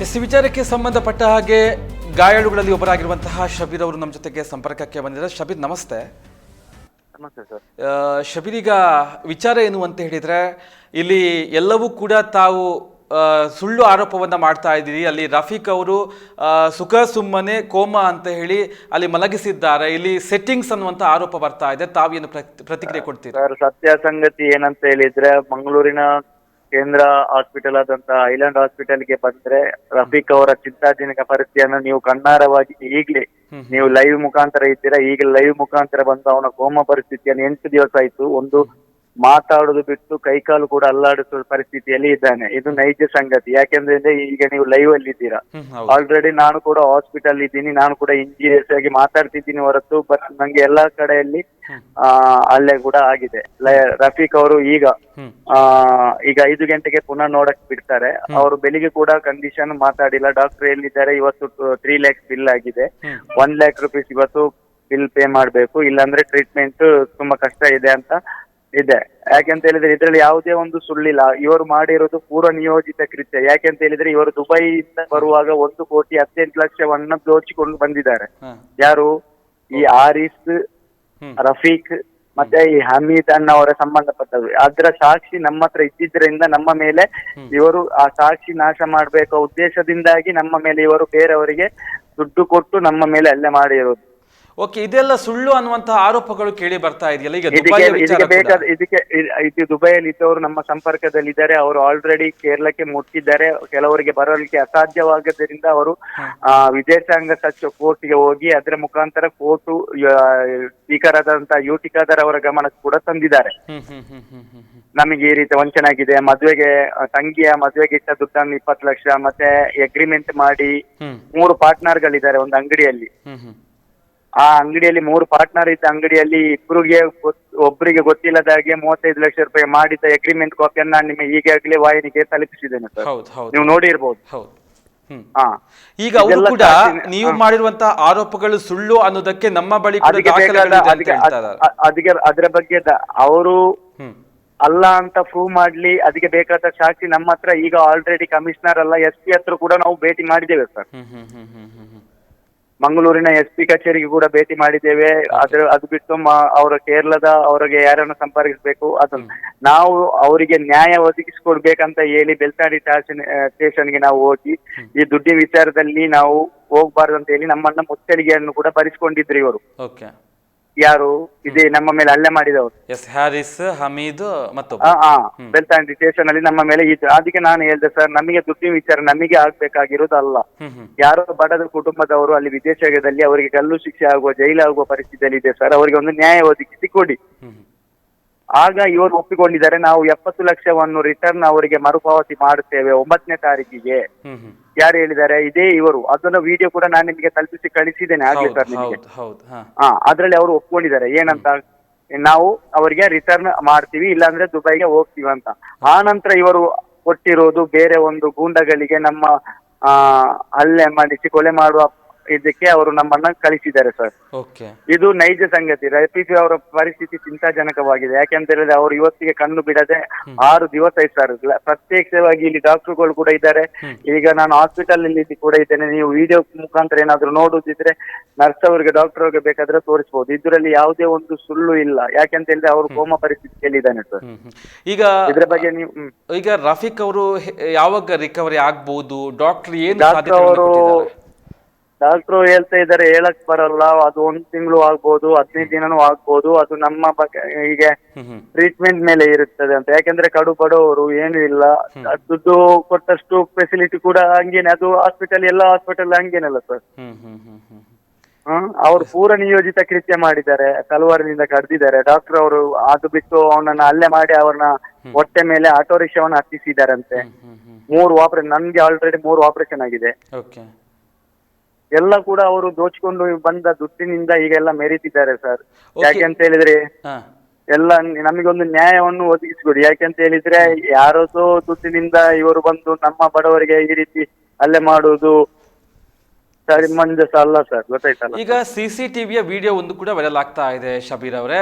S ವಿಚಾರಕ್ಕೆ ಸಂಬಂಧಪಟ್ಟ ಹಾಗೆ ಗಾಯಾಳುಗಳಲ್ಲಿ ಒಬ್ಬರಾಗಿರುವಂತಹ ಶಬೀರ್ ಅವರು ನಮ್ಮ ಜೊತೆಗೆ ಸಂಪರ್ಕಕ್ಕೆ ಬಂದಿದ್ದಾರೆ. ಶಬೀರ್ ನಮಸ್ತೆ. ಶಬೀರ್ ಈಗ ವಿಚಾರ ಏನು ಅಂತ ಹೇಳಿದ್ರೆ ಇಲ್ಲಿ ಎಲ್ಲವೂ ಕೂಡ ತಾವು ಸುಳ್ಳು ಆರೋಪವನ್ನ ಮಾಡ್ತಾ ಇದ್ದೀರಿ. ಅಲ್ಲಿ ರಫೀಕ್ ಅವರು ಸುಖ ಸುಮ್ಮನೆ ಕೋಮಾ ಅಂತ ಹೇಳಿ ಅಲ್ಲಿ ಮಲಗಿಸಿದ್ದಾರೆ. ಇಲ್ಲಿ ಸೆಟ್ಟಿಂಗ್ಸ್ ಅನ್ನುವಂಥ ಆರೋಪ ಬರ್ತಾ ಇದೆ. ತಾವೇನು ಪ್ರತಿ- ಪ್ರತಿಕ್ರಿಯೆ ಕೊಡ್ತೀರಿ? ಸತ್ಯ ಸಂಗತಿ ಏನಂತ ಹೇಳಿದ್ರೆ ಮಂಗಳೂರಿನ ಕೇಂದ್ರ ಹಾಸ್ಪಿಟಲ್ ಆದಂತ ಐಲ್ಯಾಂಡ್ ಹಾಸ್ಪಿಟಲ್ಗೆ ಬಂದ್ರೆ ರಫೀಕ್ ಅವರ ಚಿಂತಾಜನಕ ಪರಿಸ್ಥಿತಿಯನ್ನು ನೀವು ಕಣ್ಣಾರವಾಗಿ ಈಗಲೇ ನೀವು ಲೈವ್ ಮುಖಾಂತರ ಇದ್ದೀರಾ ಈಗ ಲೈವ್ ಮುಖಾಂತರ ಬಂದು ಅವನ ಕೋಮ ಪರಿಸ್ಥಿತಿಯನ್ನು ಎಂಟು ದಿವಸ ಆಯ್ತು. ಒಂದು ಮಾತಾಡುದು ಬಿಟ್ಟು ಕೈಕಾಲು ಕೂಡ ಅಲ್ಲಾಡಿಸುವ ಪರಿಸ್ಥಿತಿಯಲ್ಲಿ ಇದ್ದಾನೆ. ಇದು ನೈಜ ಸಂಗತಿ. ಯಾಕೆಂದ್ರೆ ಈಗ ನೀವು ಲೈವ್ ಅಲ್ಲಿ ಇದ್ದೀರಾ. ಆಲ್ರೆಡಿ ನಾನು ಕೂಡ ಹಾಸ್ಪಿಟಲ್ ಇದ್ದೀನಿ. ನಾನು ಕೂಡ ಇಂಜಿನಿಯರ್ಸ್ ಆಗಿ ಮಾತಾಡ್ತಿದ್ದೀನಿ ಹೊರತು ಬಟ್ ನಂಗೆ ಎಲ್ಲಾ ಕಡೆಯಲ್ಲಿ ಆ, ಅಲ್ಲೇ ಕೂಡ ಆಗಿದೆ. ರಫೀಕ್ ಅವರು ಈಗ ಆ ಈಗ ಐದು ಗಂಟೆಗೆ ಪುನಃ ನೋಡಕ್ ಬಿಡ್ತಾರೆ. ಅವರು ಬೆಳಿಗ್ಗೆ ಕೂಡ ಕಂಡೀಷನ್ ಮಾತಾಡಿಲ್ಲ. ಡಾಕ್ಟರ್ ಎಲ್ಲಿದ್ದಾರೆ ಇವತ್ತು ತ್ರೀ ಲ್ಯಾಕ್ಸ್ ಬಿಲ್ ಆಗಿದೆ. ಒನ್ ಲ್ಯಾಕ್ ರುಪೀಸ್ ಇವತ್ತು ಬಿಲ್ ಪೇ ಮಾಡ್ಬೇಕು. ಇಲ್ಲಾಂದ್ರೆ ಟ್ರೀಟ್ಮೆಂಟ್ ತುಂಬಾ ಕಷ್ಟ ಇದೆ ಅಂತ ಇದೆ. ಯಾಕೆಂತ ಹೇಳಿದ್ರೆ ಇದ್ರಲ್ಲಿ ಯಾವುದೇ ಒಂದು ಸುಳ್ಳಿಲ್ಲ. ಇವರು ಮಾಡಿರೋದು ಪೂರ್ವ ನಿಯೋಜಿತ ಕೃತ್ಯ. ಯಾಕೆಂತ ಹೇಳಿದ್ರೆ ಇವರು ದುಬೈಯಿಂದ ಬರುವಾಗ ಒಂದು ಕೋಟಿ ಹದಿನೆಂಟು ಲಕ್ಷವನ್ನ ದೋಚಿಕೊಂಡು ಬಂದಿದ್ದಾರೆ. ಯಾರು? ಈ ಆರಿಸ್. ರಫೀಕ್ ಮತ್ತೆ ಈ ಹಮೀದ್ ಅನ್ನೋರ ಸಂಬಂಧಪಟ್ಟವರು ಅದರ ಸಾಕ್ಷಿ ನಮ್ಮ ಹತ್ರ ಇದ್ದಿದ್ರಿಂದ ನಮ್ಮ ಮೇಲೆ ಇವರು ಆ ಸಾಕ್ಷಿ ನಾಶ ಮಾಡಬೇಕು ಉದ್ದೇಶದಿಂದಾಗಿ ನಮ್ಮ ಮೇಲೆ ಇವರು ಬೇರೆಯವರಿಗೆ ದುಡ್ಡು ಕೊಟ್ಟು ನಮ್ಮ ಮೇಲೆ ಅಲ್ಲೇ ಮಾಡಿರೋದು. ಓಕೆ ಇದೆಲ್ಲ ಸುಳ್ಳು ಅನ್ನುವಂತಹ ಆರೋಪಗಳು ಕೇಳಿ ಬರ್ತಾ ಇದೆಯಲ್ಲ? ಈಗ ಇದಕ್ಕೆ ದುಬೈಯ ಇದಕ್ಕೆ ಬೇಕಾದ ಇದಕ್ಕೆ ಇದು ದುಬೈಯಲ್ಲಿ ಇದ್ದವರು ನಮ್ಮ ಸಂಪರ್ಕದಲ್ಲಿ ಇದ್ದಾರೆ ಅವರು ಆಲ್ರೆಡಿ ಕೇರಳಕ್ಕೆ ಮುಟ್ಟಿದ್ದಾರೆ. ಕೆಲವರಿಗೆ ಬರಲಿಕ್ಕೆ ಅಸಾಧ್ಯವಾಗದ್ದರಿಂದ ಅವರು ಆ, ವಿದೇಶಾಂಗ ಸಚಿವ ಕೋರ್ಟ್ಗೆ ಹೋಗಿ ಅದರ ಮುಖಾಂತರ ಕೋರ್ಟ್ ಸ್ಪೀಕರ್ ಆದಂತಹ ಅವರ ಗಮನಕ್ಕೆ ಕೂಡ ತಂದಿದ್ದಾರೆ. ನಮಗೆ ಈ ರೀತಿ ವಂಚನೆ ಆಗಿದೆ ಮದುವೆಗೆ ತಂಗಿಯ ಮದುವೆಗೆ ಇಟ್ಟ ದುಡ್ಡನ್ನು ಇಪ್ಪತ್ತು ಲಕ್ಷ ಮತ್ತೆ ಅಗ್ರಿಮೆಂಟ್ ಮಾಡಿ ಮೂರು ಪಾರ್ಟ್ನರ್ಗಳಿದ್ದಾರೆ ಒಂದು ಅಂಗಡಿಯಲ್ಲಿ. ಆ ಅಂಗಡಿಯಲ್ಲಿ ಮೂರು ಪಾರ್ಟ್ನರ್ ಇದ್ದ ಅಂಗಡಿಯಲ್ಲಿ ಇಬ್ಬರಿಗೆ ಒಬ್ಬರಿಗೆ ಗೊತ್ತಿಲ್ಲದ ಹಾಗೆ ಮೂವತ್ತೈದು ಲಕ್ಷ ರೂಪಾಯಿ ಮಾಡಿದ ಅಗ್ರಿಮೆಂಟ್ ಕಾಪಿಯನ್ನು ನಾನು ನಿಮಗೆ ಈಗಾಗಲೇ ವಾಹಿನಿಗೆ ತಲುಪಿಸಿದ್ದೇನೆ ಸರ್. ಹೌದು ಹೌದು. ನೀವು ನೋಡಿರ್ಬೋದು. ಹೌದು. ಹ್ಮ್. ಹಾ. ಈಗ ಅವರು ಇದೆಲ್ಲ ಕೂಡ ಸಾಕ್ಷಿ- ನೀವು ಮಾಡಿರುವಂತಹ ಆರೋಪಗಳು ಸುಳ್ಳು ಅನ್ನೋದಕ್ಕೆ ನಮ್ಮ ಬಳಿ ಕೂಡ ಅದಕ್ಕೆ ಬೇಕಾದ ಅಂತ ಅದಕ್ಕೆ ಹೇಳ್ತಾ ಇದ್ದಾರೆ. ಅ- ಅದಕ್ಕೆ ಅದರ ಬಗ್ಗೆ ದ- ಅವರು ಹ್ಮ್. ಅಲ್ಲ ಅಂತ ಪ್ರೂವ್ ಮಾಡ್ಲಿ ಅದಕ್ಕೆ ಬೇಕಾದ ಸಾಕ್ಷಿ ನಮ್ಮ ಹತ್ರ ಈಗ ಆಲ್ರೆಡಿ ಕಮಿಷನರ್ ಅಲ್ಲ ಎಸ್ ಪಿ ಹತ್ರ ಕೂಡ ನಾವು ಭೇಟಿ ಮಾಡಿದ್ದೇವೆ ಸರ್. ಹ್ಮ್ ಹ್ಮ್ ಹ್ಮ್ ಹ್ಮ್ ಹ್ಮ್ ಹ್ಮ್. ಮಂಗಳೂರಿನ ಎಸ್ ಪಿ ಕಚೇರಿಗೆ ಕೂಡ ಭೇಟಿ ಮಾಡಿದ್ದೇವೆ. ಅದ್ರ ಅದು ಬಿಟ್ಟು ಅವರ ಕೇರಳದ ಅವರಿಗೆ ಯಾರನ್ನು ಸಂಪರ್ಕಿಸಬೇಕು ಅದನ್ನು ನಾವು ಅವರಿಗೆ ನ್ಯಾಯ ಒದಗಿಸಿಕೊಡ್ಬೇಕಂತ ಹೇಳಿ ಬೆಳ್ತಾಡಿ ಸ್ಟೇಷನ್ ಸ್ಟೇಷನ್ಗೆ ನಾವು ಹೋಗಿ ಈ ದುಡ್ಡಿನ ವಿಚಾರದಲ್ಲಿ ನಾವು ಹೋಗ್ಬಾರ್ದು ಅಂತ ಹೇಳಿ ನಮ್ಮನ್ನ ಮುಚ್ಚಳಿಗೆಯನ್ನು ಕೂಡ ಭರಿಸಿಕೊಂಡಿದ್ರು ಇವರು. ಯಾರು? ಇದೇ ನಮ್ಮ ಮೇಲೆ ಹಲ್ಲೆ ಮಾಡಿದವರು. ಎಸ್ ಹ್ಯಾರಿಸ್ ಹಮೀದ್ ಮತ್ತು ಆ ಆ. ಸ್ಟೇಷನ್ ಅಲ್ಲಿ ನಮ್ಮ ಮೇಲೆ ಈ ಅದಕ್ಕೆ ನಾನು ಹೇಳ್ದೆ ಸರ್ ನಮಗೆ ದುಡ್ಡಿನ ವಿಚಾರ ನಮಗೆ ಆಗ್ಬೇಕಾಗಿರೋದಲ್ಲ. ಯಾರು ಹ್ಮ್ ಹ್ಮ್. ಯಾರೋ ಬಡದ ಕುಟುಂಬದವರು ಅಲ್ಲಿ ವಿದೇಶದಲ್ಲಿ ಅವರಿಗೆ ಕಲ್ಲು ಶಿಕ್ಷೆ ಆಗುವ ಜೈಲಾಗುವ ಪರಿಸ್ಥಿತಿಯಲ್ಲಿ ಇದೆ ಸರ್ ಅವರಿಗೆ ಒಂದು ನ್ಯಾಯ ಒದಗಿಸಿ ಕೊಡಿ. ಹ್ಮ್ ಹ್ಮ್. ಆಗ ಇವರು ಒಪ್ಪಿಕೊಂಡಿದ್ದಾರೆ ನಾವು ಎಪ್ಪತ್ತು ಲಕ್ಷವನ್ನು ರಿಟರ್ನ್ ಅವರಿಗೆ ಮರುಪಾವತಿ ಮಾಡುತ್ತೇವೆ ಒಂಬತ್ತನೇ ತಾರೀಕಿಗೆ. ಯಾರು ಹೇಳಿದ್ದಾರೆ? ಇದೇ ಇವರು. ಅದನ್ನ ವಿಡಿಯೋ ಕೂಡ ನಾನು ನಿಮಗೆ ತಲುಪಿಸಿ ಕಳಿಸಿದ್ದೇನೆ ಆಗ್ಲಿ ಸರ್ ನಿಮಗೆ. ಹಾ. ಅದರಲ್ಲಿ ಅದ್ರಲ್ಲಿ ಅವರು ಒಪ್ಕೊಂಡಿದ್ದಾರೆ. ಏನಂತ? ನಾವು ಅವರಿಗೆ ರಿಟರ್ನ್ ಮಾಡ್ತೀವಿ ಇಲ್ಲಾಂದ್ರೆ ದುಬೈಗೆ ಹೋಗ್ತೀವಿ ಅಂತ. ಆ ನಂತರ ಇವರು ಕೊಟ್ಟಿರೋದು ಬೇರೆ ಒಂದು ಗೂಂಡಗಳಿಗೆ ನಮ್ಮ ಆ ಹಲ್ಲೆ ಮಾಡಿಸಿ ಕೊಲೆ ಮಾಡುವ ಇದಕ್ಕೆ ಅವರು ನಮ್ಮನ್ನ ಕಳಿಸಿದ್ದಾರೆ ಸರ್ ಓಕೆ ಇದು ನೈಜ ಸಂಗತಿ. ರಫೀಕ್ ಅವರ ಪರಿಸ್ಥಿತಿ ಚಿಂತಾಜನಕವಾಗಿದೆ. ಯಾಕೆಂತ ಹೇಳಿದ್ರೆ ಅವರು ಇವತ್ತಿಗೆ ಕಣ್ಣು ಬಿಡದೆ ಆರು ದಿವಸ ಆಯ್ತು ಸರ್ ಪ್ರತ್ಯೇಕವಾಗಿ ಇಲ್ಲಿ ಡಾಕ್ಟರ್ಗಳು ಕೂಡ ಇದ್ದಾರೆ. ಈಗ ನಾನು ಹಾಸ್ಪಿಟಲ್ ಇಲ್ಲಿ ಕೂಡ ಇದ್ದೇನೆ. ನೀವು ವಿಡಿಯೋ ಮುಖಾಂತರ ಏನಾದ್ರು ನೋಡುದಿದ್ರೆ ನರ್ಸ್ ಅವರಿಗೆ ಡಾಕ್ಟರ್ ಅವರಿಗೆ ಬೇಕಾದ್ರೆ ತೋರಿಸಬಹುದು ಇದರಲ್ಲಿ ಯಾವುದೇ ಒಂದು ಸುಳ್ಳು ಇಲ್ಲ. ಯಾಕೆಂತ ಹೇಳಿದ್ರೆ ಅವರು ಕೋಮ ಪರಿಸ್ಥಿತಿಯಲ್ಲಿ ಇದ್ದಾನೆ ಸರ್ ಈಗ ಇದ್ರ ಬಗ್ಗೆ ನೀವು ಈಗ ರಫೀಕ್ ಅವರು ಯಾವಾಗ ರಿಕವರಿ ಆಗ್ಬಹುದು ಡಾಕ್ಟರ್ ಏನು ಅವರು ಡಾಕ್ಟ್ರು ಹೇಳ್ತಾ ಇದ್ದಾರೆ ಹೇಳಕ್ ಬರಲ್ಲ ಅದು ಒಂದ್ ತಿಂಗಳು ಆಗ್ಬೋದು ಹದಿನೈದು ದಿನನೂ ಆಗ್ಬೋದು ಅದು ನಮ್ಮ ಬಗ್ಗೆ ಹೀಗೆ ಟ್ರೀಟ್ಮೆಂಟ್ ಮೇಲೆ ಇರುತ್ತದೆ ಅಂತ. ಯಾಕಂದ್ರೆ ಕಡು ಬಡವರು ಏನು ಇಲ್ಲ. ದುಡ್ಡು ಕೊಟ್ಟಷ್ಟು ಫೆಸಿಲಿಟಿ ಕೂಡ ಹಂಗೇನೆ. ಅದು ಹಾಸ್ಪಿಟಲ್ ಎಲ್ಲ ಹಾಸ್ಪಿಟಲ್ ಹಂಗೇನಲ್ಲ ಸರ್ ಅವರು ಪೂರ ನಿಯೋಜಿತ ಕೃತ್ಯ ಮಾಡಿದ್ದಾರೆ ತಲವಾರಿನಿಂದ ಕಡ್ದಿದ್ದಾರೆ. ಡಾಕ್ಟರ್ ಅವರು ಅದು ಬಿಟ್ಟು ಅವನನ್ನ ಹಲ್ಲೆ ಮಾಡಿ ಅವ್ರನ್ನ ಹೊಟ್ಟೆ ಮೇಲೆ ಆಟೋ ರಿಕ್ಷಾವನ್ನ ಹತ್ತಿಸಿದಾರಂತೆ. ಮೂರು ಆಪರೇಷನ್ ನನ್ಗೆ ಆಲ್ರೆಡಿ ಮೂರು ಆಪರೇಷನ್ ಆಗಿದೆ. ಎಲ್ಲ ಕೂಡ ಅವರು ದೋಚ್ಕೊಂಡು ಬಂದ ದುಡ್ಡಿನಿಂದ ಈಗೆಲ್ಲ ಮೆರೀತಿದ್ದಾರೆ ಸರ್ Okay. ಯಾಕೆ ಅಂತ ಹೇಳಿದ್ರೆ ಹಾ. ಎಲ್ಲ ನಮಗೊಂದು ನ್ಯಾಯವನ್ನು ಒದಗಿಸಿಕೊಡಿ. ಯಾಕೆಂತ ಹೇಳಿದ್ರೆ ಯಾರದೋ ದುಡ್ಡಿನಿಂದ ಇವರು ಬಂದು ನಮ್ಮ ಬಡವರಿಗೆ ಈ ರೀತಿ ಹಲ್ಲೆ ಮಾಡುವುದು ಸರಿ ಮಂಜಸ್ ಅಲ್ಲ ಸರ್ ಗೊತ್ತಾಯ್ತಲ್ಲ ಈಗ ಸಿಸಿಟಿವಿಯ ವಿಡಿಯೋ ಒಂದು ಕೂಡ ವೈರಲ್ ಆಗ್ತಾ ಇದೆ ಶಬೀರ್ ಅವರೇ.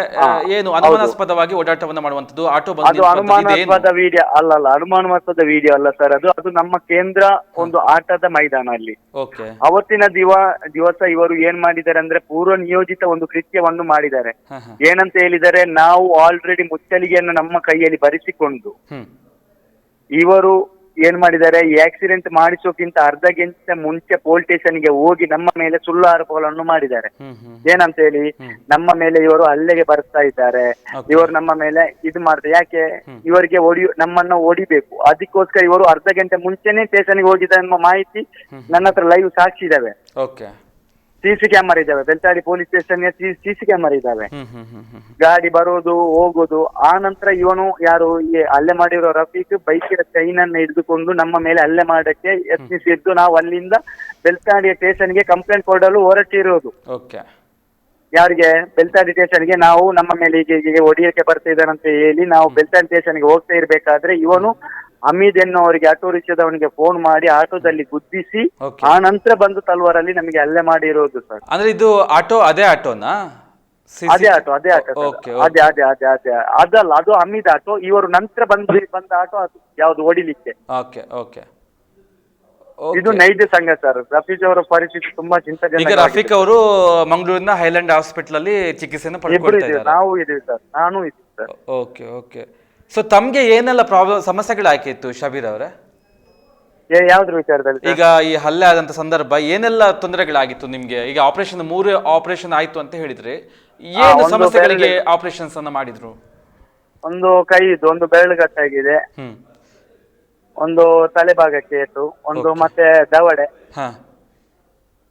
ಏನು ಅನುಮಾನಾಸ್ಪದವಾಗಿ ಓಡಾಟವನ್ನ ಮಾಡುವಂತದ್ದು ಆಟೋ ಬಂದು ಅದು? ಅನುಮಾನಾಸ್ಪದ ವಿಡಿಯೋ ಅಲ್ಲ ಅಲ್ಲ ಅನುಮಾನಾಸ್ಪದ ವಿಡಿಯೋ ಅಲ್ಲ ಸರ್ ಅದು ಅದು ನಮ್ಮ ಕೇಂದ್ರ ಒಂದು ಆಟದ ಮೈದಾನ ಅಲ್ಲಿ. ಓಕೆ. ಅವತ್ತಿನ ದಿವ ದಿವಸ ಇವರು ಏನ್ ಮಾಡಿದ್ದಾರೆ ಅಂದ್ರೆ ಪೂರ್ವ ನಿಯೋಜಿತ ಒಂದು ಕೃತ್ಯವನ್ನು ಮಾಡಿದ್ದಾರೆ. ಏನಂತ ಹೇಳಿದರೆ ನಾವು ಆಲ್ರೆಡಿ ಮುಚ್ಚಲಿಗೆಯನ್ನು ನಮ್ಮ ಕೈಯಲ್ಲಿ ಭರಿಸಿಕೊಂಡು ಇವರು ಏನ್ ಮಾಡಿದ್ದಾರೆ? ಈ ಆಕ್ಸಿಡೆಂಟ್ ಮಾಡಿಸೋಕ್ಕಿಂತ ಅರ್ಧ ಗಂಟೆ ಮುಂಚೆ ಪೊಲೀಸ್ ಸ್ಟೇಷನ್ಗೆ ಹೋಗಿ ನಮ್ಮ ಮೇಲೆ ಸುಳ್ಳು ಆರೋಪಗಳನ್ನು ಮಾಡಿದ್ದಾರೆ. ಏನಂತ ಹೇಳಿ? ನಮ್ಮ ಮೇಲೆ ಇವರು ಹಲ್ಲೆಗೆ ಬರ್ತಾ ಇದ್ದಾರೆ. ಇವರು ನಮ್ಮ ಮೇಲೆ ಇದು ಮಾಡ್ತಾರೆ. ಯಾಕೆ? ಇವರಿಗೆ ಹೊಡಿ ನಮ್ಮನ್ನ ಹೊಡಿಬೇಕು ಅದಕ್ಕೋಸ್ಕರ ಇವರು ಅರ್ಧ ಗಂಟೆ ಮುಂಚೆನೆ ಸ್ಟೇಷನ್ಗೆ ಹೋಗಿದ್ದಾರೆ ಎಂಬ ಮಾಹಿತಿ ನನ್ನ ಹತ್ರ ಲೈವ್ ಸಾಕ್ಷಿ ಇದಾವೆ. ಓಕೆ ಸಿ ಸಿ ಕ್ಯಾಮರಾ ಇದ್ದಾವೆ. ಬೆಳ್ತಾಡಿ ಪೊಲೀಸ್ ಸ್ಟೇಷನ್ ಸಿಸಿ ಕ್ಯಾಮರಾ ಇದ್ದಾವೆ. ಗಾಡಿ ಬರೋದು ಹೋಗೋದು ಆ ನಂತರ ಇವನು ಯಾರು ಈ ಹಲ್ಲೆ ಮಾಡಿರೋ ರಫೀಕ್ ಬೈಕ್ ಚೈನ್ ಅನ್ನ ಹಿಡಿದುಕೊಂಡು ನಮ್ಮ ಮೇಲೆ ಹಲ್ಲೆ ಮಾಡಕ್ಕೆ ಯತ್ನಿಸಿದ್ದು. ನಾವು ಅಲ್ಲಿಂದ ಬೆಳ್ತಾಡಿ ಸ್ಟೇಷನ್ಗೆ ಕಂಪ್ಲೇಂಟ್ ಕೊಡಲು ಹೊರಟಿರೋದು. ಯಾರಿಗೆ ಬೆಳ್ತಾಡಿ ಸ್ಟೇಷನ್ಗೆ ನಾವು ನಮ್ಮ ಮೇಲೆ ಹೀಗೆ ಹೀಗೆ ಹೊಡಿಯಕ್ಕೆ ಬರ್ತಾ ಇದ್ದಾರಂತ ಹೇಳಿ ನಾವು ಬೆಳ್ತಾಡಿ ಸ್ಟೇಷನ್ಗೆ ಹೋಗ್ತಾ ಇರ್ಬೇಕಾದ್ರೆ ಇವನು ಅಮೀದ್ ಎನ್ನುವರಿಗೆ ಆಟೋ ರಿಕ್ಷಾದವನಿಗೆ ಫೋನ್ ಮಾಡಿ ಆಟೋದಲ್ಲಿ ಗುದ್ದಿಸಿ Okay. ಆ ನಂತರ ಬಂದು ತಲ್ವಾರಲ್ಲಿ ನಮಗೆ ಹಲ್ಲೆ ಮಾಡಿರೋದು ಸರ್. ಅಂದ್ರೆ ಇದು ಆಟೋ ಅದೇ ಆಟೋನಾ? ಸಿ- ಅದೇ ಆಟೋ ಅದೇ ಆಟೋ ಅದೇ ಅದೇ ಅದೇ ಅದೇ. ಅದಲ್ಲ ಅದು ಅಮೀದ್ ಆಟೋ. ಇವರು ನಂತರ ಬಂದು ಬಂದ ಆಟೋ ಅದು ಯಾವ್ದು ಹೊಡಿಲಿಕ್ಕೆ. ಓಕೆ ಓಕೆ ಇದು ನೈಜ ಸಂಘ ಸರ್ ರಫೀಜ್ ಅವರ ಪರಿಸ್ಥಿತಿ ತುಂಬಾ ಈಗ ಚಿಂತಾಜನಕ ರಫೀಕ್ ಅವರು ಮಂಗಳೂರಿನ ಹೈಲ್ಯಾಂಡ್ ಹಾಸ್ಪಿಟಲ್ ಅಲ್ಲಿ ಚಿಕಿತ್ಸೆಯನ್ನು ಇಬ್ರು ಪಡ್ಕೊಳ್ತಾ ಇದೀವಿ ಇದ್ದಾರೆ. ನಾವು ಇದೀವಿ ಸರ್ ನಾನು ಇದೀವಿ ಸರ್ ಓಕೆ ಓಕೆ ಸೊ ತಮ್ಗೆ ಏನೆಲ್ಲ ಪ್ರಾಬ್ಲಮ್ ಸಮಸ್ಯೆಗಳು ಸಮಸ್ಯೆಗಳಾಗಿತ್ತು ಶಬೀರ್ ಅವರೇ? ಯಾವ್ದ್ರ ವಿಚಾರದಲ್ಲಿ? ಈಗ ಈ ಹಲ್ಲೆ ಆದಂತ ಸಂದರ್ಭ ಏನೆಲ್ಲ ತೊಂದರೆಗಳಾಗಿತ್ತು ನಿಮ್ಗೆ? ಈಗ ಆಪರೇಷನ್ ಮೂರು ಆಪರೇಷನ್ ಆಯ್ತು ಅಂತ ಹೇಳಿದ್ರಿ ಏನು ಒಂದು ಸಮಸ್ಯೆಗಳಿಗೆ ಆಪರೇಷನ್ಸ್ ಅನ್ನ ಮಾಡಿದ್ರು? ಒಂದು ಕೈ ಇದು ಒಂದು ಬೆರಳುಗಟ್ಟಾಗಿದೆ ಹ್ಮ್. ಒಂದು ತಲೆಭಾಗಕ್ಕೆ ಏಟು ಒಂದು ಮತ್ತೆ ದವಡೆ. ಹಾ.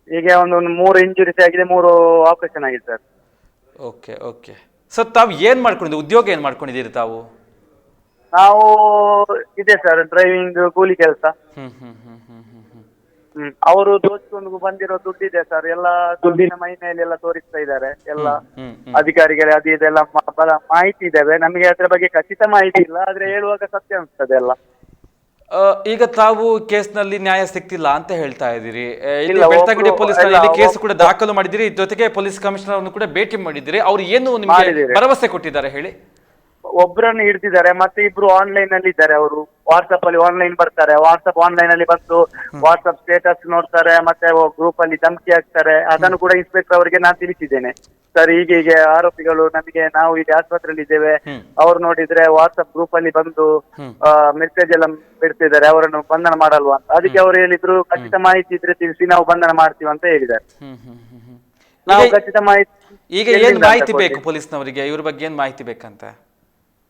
ಹೀಗೆ ಒಂದು ಮೂರು ಇಂಜುರೀಸ್ ಆಗಿದೆ ಮೂರು ಆಪರೇಷನ್ ಆಗಿದೆ ಸರ್. ಓಕೆ ಓಕೆ ಸೊ ತಾವು ಏನ್ ಮಾಡ್ಕೊಂಡಿದ್ದೀರಿ ಉದ್ಯೋಗ ಏನ್ ಮಾಡ್ಕೊಂಡಿದ್ದೀರಿ ತಾವು? ನಾವು ಇದೆ ಸರ್ ಡ್ರೈವಿಂಗ್ ಕೂಲಿ ಕೆಲಸ. ಹ್ಮ್ ಹ್ಮ್ ಹ್ಮ್ ಹ್ಮ್ ಹ್ಮ್ ಹ್ಮ್. ಹ್ಮ್ ಅವರು ದೋಚ್ಕೊಂಡು ಬಂದಿರೋ ದುಡ್ಡಿದೆ ಸರ್. ಎಲ್ಲ ದುಡ್ಡಿನ ಮೈಮೇಲೆ ಎಲ್ಲ ತೋರಿಸ್ತಾ ಇದ್ದಾರೆ. ಎಲ್ಲ ಅಧಿಕಾರಿಗಳ ಹ್ಮ್ ಅಧಿಕಾರಿಗಳೇ ಅದು ಇದೆಲ್ಲ ಮ- ಬಲ- ಮಾಹಿತಿ ಇದ್ದಾವೆ. ನಮಗೆ ಅದ್ರ ಬಗ್ಗೆ ಖಚಿತ ಮಾಹಿತಿ ಇಲ್ಲ. ಆದ್ರೆ ಹೇಳುವಾಗ ಸತ್ಯ ಅನ್ಸ್ತದೆ ಎಲ್ಲ. ಈಗ ತಾವು ಕೇಸ್ನಲ್ಲಿ ನ್ಯಾಯ ಸಿಕ್ತಿಲ್ಲ ಅಂತ ಹೇಳ್ತಾ ಇದ್ದೀರಿ. ಇಲ್ಲಿ ಬೆಳ್ತಂಗಡಿ ಪೊಲೀಸ್ ಠಾಣೆಯಲ್ಲಿ ಕೇಸ್ ಕೂಡ ದಾಖಲು ಮಾಡಿದಿರಿ ಜೊತೆಗೆ ಪೊಲೀಸ್ ಕಮಿಷನರ್ ಕೂಡ ಭೇಟಿ ಮಾಡಿದಿರಿ ಅವ್ರು ಏನು ನಿಮಗೆ. ಭರವಸೆ ಕೊಟ್ಟಿದ್ದಾರೆ ಹೇಳಿ? ಒಬ್ರನ್ನು ಹಿಡ್ದಿದ್ದಾರೆ ಮತ್ತೆ ಇಬ್ರು ಆನ್ಲೈನ್ ಅಲ್ಲಿ ಇದ್ದಾರೆ ಅವರು. ವಾಟ್ಸಪ್ ಅಲ್ಲಿ ಆನ್ಲೈನ್ ಬರ್ತಾರೆ. ವಾಟ್ಸಪ್ ಆನ್ಲೈನ್ ಅಲ್ಲಿ ಬಂದು ವಾಟ್ಸಪ್ ಸ್ಟೇಟಸ್ ನೋಡ್ತಾರೆ ಮತ್ತೆ ಗ್ರೂಪ್ ಅಲ್ಲಿ ಧಮಕಿ ಹಾಕ್ತಾರೆ. ಅದನ್ನು ಕೂಡ ಇನ್ಸ್ಪೆಕ್ಟರ್ ಅವರಿಗೆ ನಾನು ತಿಳಿಸಿದ್ದೇನೆ. ಸರ್ ಹೀಗೆ ಹೀಗೆ ಆರೋಪಿಗಳು ನಮಗೆ ನಾವು ಇಲ್ಲಿ ಆಸ್ಪತ್ರೆಯಲ್ಲಿ ಇದ್ದೇವೆ. ಅವ್ರು ನೋಡಿದ್ರೆ ವಾಟ್ಸಪ್ ಗ್ರೂಪ್ ಅಲ್ಲಿ ಬಂದು. ಮೆಸೇಜ್ ಎಲ್ಲ ಬಿಡ್ತಿದ್ದಾರೆ ಅವರನ್ನು ಬಂಧನ ಮಾಡಲ್ವಾ ಅಂತ. ಅದಕ್ಕೆ ಅವರು ಹೇಳಿದ್ರು ಖಚಿತ ಮಾಹಿತಿ ಇದ್ರೆ ತಿಳಿಸಿ ನಾವು ಬಂಧನ ಮಾಡ್ತೀವಿ ಅಂತ ಹೇಳಿದ್ದಾರೆ. ನಾವು ಖಚಿತ ಮಾಹಿತಿ ಈಗ ಏನ್ ಮಾಹಿತಿ ಬೇಕು ಪೊಲೀಸ್ನವರಿಗೆ? ಇವ್ರ ಬಗ್ಗೆ ಏನ್ ಮಾಹಿತಿ ಬೇಕಂತ?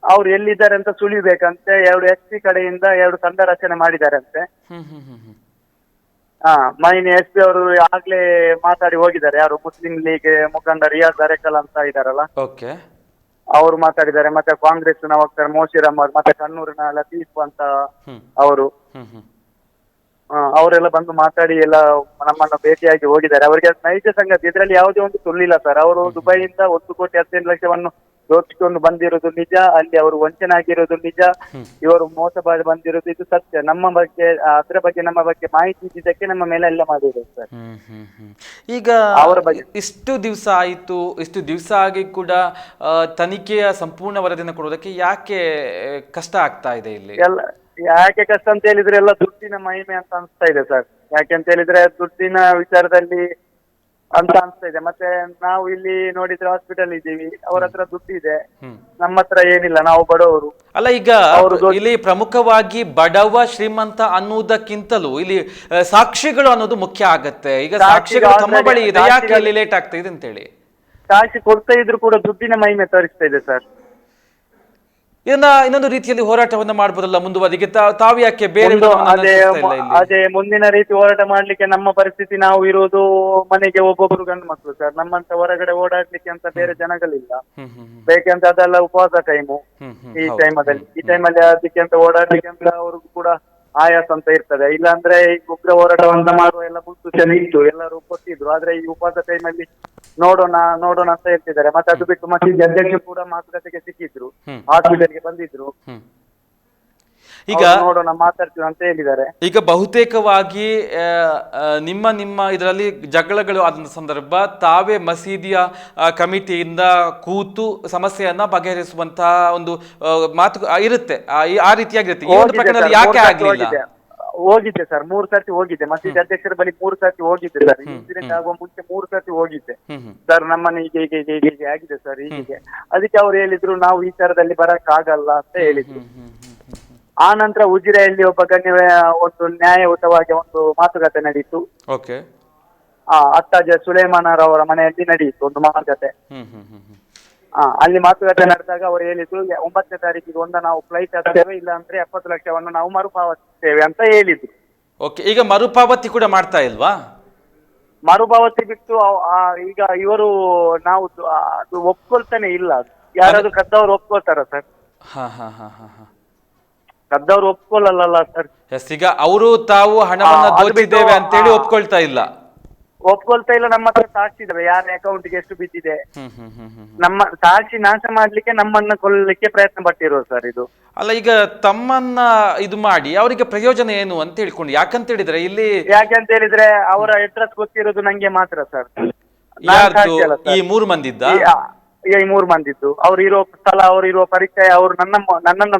ಅವ್ರು ಎಲ್ಲಿದ್ದಾರೆ ಅಂತ ಸುಳಿಬೇಕಂತೆ ಎರಡು ಎಸ್ ಪಿ ಕಡೆಯಿಂದ ಎರಡು ತಂಡ ರಚನೆ ಮಾಡಿದಾರಂತೆ. ಹ್ಮ್ ಹ್ಮ್ ಹ್ಮ್ ಹ್ಮ್. ಹಾ ಮೈನ್ ಎಸ್ ಪಿ ಅವರು ಆಗ್ಲೇ ಮಾತಾಡಿ ಹೋಗಿದ್ದಾರೆ. ಯಾರು ಮುಸ್ಲಿಂ ಲೀಗ್ ಮುಖಂಡ ರಿಯಾಜ್ ಅರೆಕಲ್ ಅಂತ ಇದಾರಲ್ಲ? ಓಕೆ. ಅವರು ಮಾತಾಡಿದ್ದಾರೆ. ಮತ್ತೆ ಕಾಂಗ್ರೆಸ್ನ ವಕ್ತಾರ ಮೋಶಿರಾಮ್ ಅವರು ಮತ್ತೆ ಕಣ್ಣೂರಿನ ಲತೀಫ್ ಅಂತ ಹ್ಮ್. ಅವರು. ಹ್ಮ್ ಹ್ಮ್. ಆ, ಅವರೆಲ್ಲ ಬಂದು ಮಾತಾಡಿ ಎಲ್ಲ ನಮ್ಮನ್ನ ಭೇಟಿಯಾಗಿ ಹೋಗಿದ್ದಾರೆ. ಅವರಿಗೆ ಅದು ನೈಜ ಸಂಗತಿ ಇದರಲ್ಲಿ ಯಾವುದೇ ಒಂದು ಸುಳ್ಳಿಲ್ಲ ಸರ್. ಅವರು ದುಬೈಯಿಂದ ಒಂದು ಕೋಟಿ ಹದಿನೈದು ಲಕ್ಷವನ್ನು ದೋಚಿಕೊಂಡು ಬಂದಿರೋದು ನಿಜ ಅಲ್ಲಿ ಅವರು ವಂಚನೆ ಆಗಿರೋದು ನಿಜ ಇವರು ಮೋಸ ಬಂದಿರೋದು ಇದು ಸತ್ಯ. ನಮ್ಮ ಬಗ್ಗೆ ಅದರ ಬಗ್ಗೆ ನಮ್ಮ ಬಗ್ಗೆ ಮಾಹಿತಿ ಇದ್ದಿದ್ದಕ್ಕೆ ನಮ್ಮ ಮೇಲೆ ಎಲ್ಲ ಮಾಡಿರೋದು ಸರ್. ಈಗ ಅವರ ಬಗ್ಗೆ- ಇಷ್ಟು ದಿವಸ ಆಯಿತು ಇಷ್ಟು ದಿವಸ ಆಗಿ ಕೂಡ ತನಿಖೆಯ ಸಂಪೂರ್ಣ ವರದಿಯನ್ನು ಕೊಡೋದಕ್ಕೆ ಯಾಕೆ ಕಷ್ಟ ಆಗ್ತಾ ಇದೆ ಇಲ್ಲಿ? ಎಲ್ಲ ಯಾಕೆ ಕಷ್ಟ ಅಂತ ಹೇಳಿದ್ರೆ ಎಲ್ಲ ದುಡ್ಡಿನ ಮಹಿಮೆ ಅಂತ ಅನಿಸ್ತಾ ಇದೆ ಸರ್. ಯಾಕೆ ಅಂತ ಹೇಳಿದ್ರೆ ದುಡ್ಡಿನ ವಿಚಾರದಲ್ಲಿ ಅಂತ ಅನ್ಸ್ತಾ ಇದೆ. ಮತ್ತೆ ನಾವು ಇಲ್ಲಿ ನೋಡಿದ್ರೆ ಹಾಸ್ಪಿಟಲ್ ಇದ್ದೀವಿ. ಅವ್ರ ಹತ್ರ ದುಡ್ಡಿದೆ ನಮ್ಮತ್ರ ನಮ್ಮ ಹತ್ರ ಏನಿಲ್ಲ ನಾವು ಬಡವರು. ಅಲ್ಲ ಈಗ ಇಲ್ಲಿ ಪ್ರಮುಖವಾಗಿ ಬಡವ ಶ್ರೀಮಂತ ಅನ್ನುವುದಕ್ಕಿಂತಲೂ ಇಲ್ಲಿ ಸಾಕ್ಷಿಗಳು ಅನ್ನೋದು ಮುಖ್ಯ ಆಗತ್ತೆ. ಈಗ ಸಾಕ್ಷಿಗಳು ತಮ್ಮ ಬಳಿ ಇದೆ. ಯಾಕೆ ಇಲ್ಲಿ ಲೇಟ್ ಆಗ್ತಾ ಇದೆ ಅಂತೇಳಿ? ಸಾಕ್ಷಿ ಕೊಡ್ತಾ ಇದ್ರು ಕೂಡ ದುಡ್ಡಿನ ಮಹಿಮೆ ತೋರಿಸ್ತಾ ಇದೆ ಸರ್. ಇದನ್ನ ಇನ್ನೊಂದು ರೀತಿಯಲ್ಲಿ ಹೋರಾಟವನ್ನು ಮಾಡಬಹುದಲ್ಲ ಮುಂದುವರೆಗೆ ತಾವು ಯಾಕೆ ಬೇರೆ ಒಂದು ಅದೇ ಮುಂದಿನ ರೀತಿ ಹೋರಾಟ ಮಾಡ್ಲಿಕ್ಕೆ ನಮ್ಮ ಪರಿಸ್ಥಿತಿ ನಾವು ಇರೋದು ಮನೆಗೆ ಒಬ್ಬೊಬ್ರು ಗಂಡು ಮಕ್ಕಳು ಸರ್. ನಮ್ಮಂತ ಹೊರಗಡೆ ಓಡಾಡ್ಲಿಕ್ಕೆ ಅಂತ ಬೇರೆ ಜನಗಳಿಲ್ಲ. ಬೇಕಂತ ಅದೆಲ್ಲ ಉಪವಾಸ ಟೈಮು. ಈ. ಟೈಮಲ್ಲಿ ಈ ಟೈಮಲ್ಲಿ ಅದಕ್ಕೆ ಅಂತ ಓಡಾಡ್ಲಿಕ್ಕೆ ಅಂತ ಅವ್ರಿಗೂ ಕೂಡ ಆಯಾಸ ಅಂತ ಇರ್ತದೆ. ಇಲ್ಲಾಂದ್ರೆ ಈ ಉಗ್ರ ಹೋರಾಟವನ್ನ ಮಾಡುವ ಎಲ್ಲ ಮುನ್ಸೂಚನೆ ಇತ್ತು. ಎಲ್ಲರೂ ಕೊಟ್ಟಿದ್ರು. ಆದ್ರೆ ಈ ಉಪವಾಸ ಟೈಮಲ್ಲಿ ನೋಡೋಣ ನೋಡೋಣ ಅಂತ ಹೇಳ್ತಿದ್ದಾರೆ. ಮತ್ತೆ ಅದು ಬಿಟ್ಟು ಮತ್ತೆ ಅಧ್ಯಕ್ಷ ಕೂಡ ಮಾತುಕತೆಗೆ ಸಿಕ್ಕಿದ್ರು. ಹಾಸ್ಪಿಟಲ್ ಹಾಸ್ಪಿಟಲ್ಗೆ ಬಂದಿದ್ರು. ಈಗ ನೋಡೋಣ ಮಾತಾಡ್ತೀವಿ ಅಂತ ಹೇಳಿದ್ದಾರೆ. ಈಗ ಬಹುತೇಕವಾಗಿ ನಿಮ್ಮ ನಿಮ್ಮ ಇದರಲ್ಲಿ ಜಗಳಗಳು ಆದ ಸಂದರ್ಭ ತಾವೇ ಮಸೀದಿಯ ಕಮಿಟಿಯಿಂದ ಕೂತು ಸಮಸ್ಯೆಯನ್ನ ಬಗೆಹರಿಸುವಂತಹ ಒಂದು ಮಾತು ಇರುತ್ತೆ. ಆ, ರೀತಿಯಾಗಿರುತ್ತೆ. ಈ ಒಂದು ಪ್ರಕರಣದಲ್ಲಿ ಯಾಕೆ ಆಗ್ಲಿಲ್ಲ? ಹೋಗಿದ್ದೆ. ಸರ್ ಮೂರ್ ಸರ್ತಿ ಹೋಗಿದ್ದೆ. ಮಸೀದಿ ಅಧ್ಯಕ್ಷರ ಬಳಿ ಮೂರ್ ಸರ್ತಿ ಹೋಗಿದ್ದೆ ಸರ್ ಇನ್ಸಿಡೆಂಟ್ ಆಗುವ ಮುಂಚೆ ಮೂರ್ ಸರ್ತಿ ಹೋಗಿದ್ದೆ. ಸರ್ ನಮ್ಮನ್ನ ಹೀಗೆ ಹೀಗೆ ಹೀಗೆ ಹೀಗೆ ಆಗಿದೆ ಸರ್ ಹೀಗೆ. ಅದಕ್ಕೆ ಅವ್ರು ಹೇಳಿದ್ರು ನಾವು ಈ ತರದಲ್ಲಿ ಬರಕ್ ಆಗಲ್ಲ ಅಂತ ಹೇಳಿದ್ರು. ಆ ನಂತರ ಉಜಿರೆಯಲ್ಲಿ ಒಬ್ಬ ಗಣ್ಯ ಒಂದು ನ್ಯಾಯಯುತವಾಗಿ ಒಂದು ಮಾತುಕತೆ ನಡೀತು. ಆ ಅತ್ತಾಜ ಸುಲೇಮಾನ ಅವರ ಮನೆಯಲ್ಲಿ ನಡೆಯಿತು ಒಂದು ಮಾತುಕತೆ. ಆ ಅಲ್ಲಿ ಮಾತುಕತೆ ನಡೆದಾಗ ಅವರು ಹೇಳಿದ್ರು "ಯ- ಒಂಬತ್ತನೇ ತಾರೀಕಿಗೆ ಒಂದ ನಾವು ಫ್ಲೈಟ್ ಆದ್ರೆ ಇಲ್ಲ ಅಂದ್ರೆ ಎಪ್ಪತ್ತು ಲಕ್ಷವನ್ನು ನಾವು ಮರುಪಾವತಿಸ್ತೇವೆ ಅಂತ ಹೇಳಿದ್ರು. ಓಕೆ ಈಗ ಮರುಪಾವತಿ ಕೂಡ ಮಾಡ್ತಾ ಇಲ್ವಾ? ಮರುಪಾವತಿ ಬಿಟ್ಟು ಅವ್- ಆ ಈಗ ಇವರು ನಾವು ದು- ಆ, ಅದು ಒಪ್ಕೊಳ್ತಾನೆ ಇಲ್ಲ. ಅದು. ಯಾರಾದ್ರೂ ಕದ್ದವ್ರು ಒಪ್ಕೊಳ್ತಾರ ಸರ್? ಹಾ ಹಾ ಹಾ ಹಾ ಹಾ. ಕದ್ದವ್ರು ಒಪ್ಕೊಳ್ಳಲ್ಲ ಸರ್. ಎಸ್ ಈಗ ಅವರು ತಾವು ಹಣವನ್ನು ಆ, ಅದು ಬಿಟ್ಟು, ದೋಚಿದ್ದೇವೆ ಅಂತೇಳಿ ಆ, ಒಪ್ಕೊಳ್ತಾ ಇಲ್ಲ. ಒಪ್ಕೊಳ್ತಾ ಇಲ್ಲ ನಮ್ಮ ಹತ್ರ ಸಾಕ್ಷಿ ಇದಾವೆ ಯಾರ ಅಕೌಂಟ್ಗೆ ಎಷ್ಟು ಬಿದ್ದಿದೆ? ಹ್ಮ್ ಹ್ಮ್ ಹ್ಮ್ ಹ್ಮ್ ನಮ್ಮ ಸಾಕ್ಷಿ ನಾಶ ಮಾಡ್ಲಿಕ್ಕೆ ನಮ್ಮನ್ನ ಕೊಲ್ಲಲಿಕ್ಕೆ ಪ್ರಯತ್ನ ಪಟ್ಟಿರೋದು ಸರ್ ಇದು. ಅಲ್ಲ ಈಗ ತಮ್ಮನ್ನ ಇದು ಮಾಡಿ ಅವರಿಗೆ ಪ್ರಯೋಜನ ಏನು ಅಂತ ಹೇಳ್ಕೊಂಡು ಯಾಕಂತ ಹೇಳಿದ್ರೆ ಇಲ್ಲಿ ಯಾಕೆಂತ ಹೇಳಿದ್ರೆ ಅವರ ಅಡ್ರೆಸ್ ಗೊತ್ತಿರೋದು ನಂಗೆ ಮಾತ್ರ ಸರ್. ನಾನ್ ಯಾರ್ದು? ಸಾಕ್ಷಿ ಅಲ್ಲ ಈ ಸರ್. ಮೂರು ಮಂದಿದ್ದ? ಈ- ಆ, ಈ ಈ ಮೂರು ಮಂದಿದ್ದು. ಅವ್ರು ಇರೋ ಸ್ಥಳ ಅವ್ರು ಇರೋ ಪರಿಚಯ ಅವ್ರು ನನ್ನ ಮ- ನನ್ನನ್ನು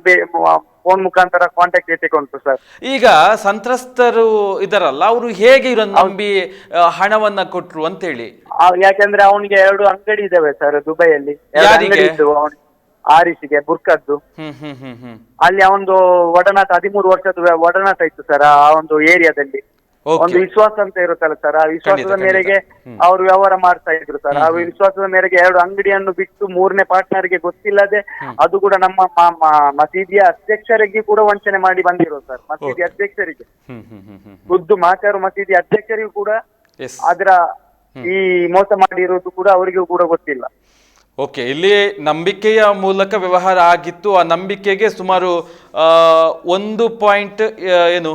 ಫೋನ್ ಮುಖಾಂತರ ಕಾಂಟ್ಯಾಕ್ಟ್ ಎತ್ತಿಕೊಂಡ್ರು ಸರ್ ಈಗ ಸಂತ್ರಸ್ತರು ಇದಾರಲ್ಲ ಅವರು ಹೇಗೆ ಇವ್ರನ್ನ ನಂಬಿ ಆ, ಹಣವನ್ನ ಕೊಟ್ರು ಅಂತೇಳಿ? ಆ, ಯಾಕೆಂದ್ರೆ ಅವನಿಗೆ ಎರಡು ಅಂಗಡಿ ಇದಾವೆ ಸರ್ ದುಬೈಯಲ್ಲಿ. ಎರಡು ಯಾರಿಗೆ? ಅಂಗಡಿ ಇದ್ದು ಅವನಿಗೆ ಆರಿಸಿಗೆ ಬುರ್ಕದ್ದು. ಹ್ಮ್ ಹ್ಮ್ ಹ್ಮ್ ಹ್ಮ್. ಅಲ್ಲಿ ಅವನದು ಒಡನಾಟ ಹದಿಮೂರು ವರ್ಷದ ಒಡನಾಟ ಇತ್ತು ಸರ್ ಆ ಒಂದು ಏರಿಯಾದಲ್ಲಿ ಒಂದು ವಿಶ್ವಾಸ ಅಂತ ಇರುತ್ತಲ್ಲ ಸರ್ ಆ ವಿಶ್ವಾಸದ ಖಂಡಿತ, ಮೇರೆಗೆ. ಅವರು ವ್ಯವಹಾರ ಮಾಡ್ತಾ ಇದ್ರು ಸರ್ ಆ ವಿಶ್ವಾಸದ ಮೇರೆಗೆ ಎರಡು ಅಂಗಡಿಯನ್ನು ಬಿಟ್ಟು ಮೂರನೇ ಪಾರ್ಟ್ನರ್ಗೆ ಗೊತ್ತಿಲ್ಲದೆ ಅದು ಕೂಡ ನಮ್ಮ ಮ- ಮ- ಮಸೀದಿಯ ಅಧ್ಯಕ್ಷರಿಗೆ ಕೂಡ ವಂಚನೆ ಮಾಡಿ ಬಂದಿರೋ ಸರ್ ಮಸೀದಿ ಅಧ್ಯಕ್ಷರಿಗೆ. ಹ್ಮ್ ಹ್ಮ್ ಹ್ಮ್ ಹ್ಮ್ ಖುದ್ದು ಮಾಚಾರು ಮಸೀದಿ ಅಧ್ಯಕ್ಷರಿಗೂ ಕೂಡ ಎಸ್ ಅದರ ಈ ಮೋಸ ಮಾಡಿರೋದು ಕೂಡ ಅವರಿಗೂ ಕೂಡ ಗೊತ್ತಿಲ್ಲ. ಓಕೆ ಇಲ್ಲಿ ನಂಬಿಕೆಯ ಮೂಲಕ ವ್ಯವಹಾರ ಆಗಿತ್ತು. ಆ ನಂಬಿಕೆಗೆ ಸುಮಾರು ಆ, ಒಂದು ಪಾಯಿಂಟ್ ಏನು?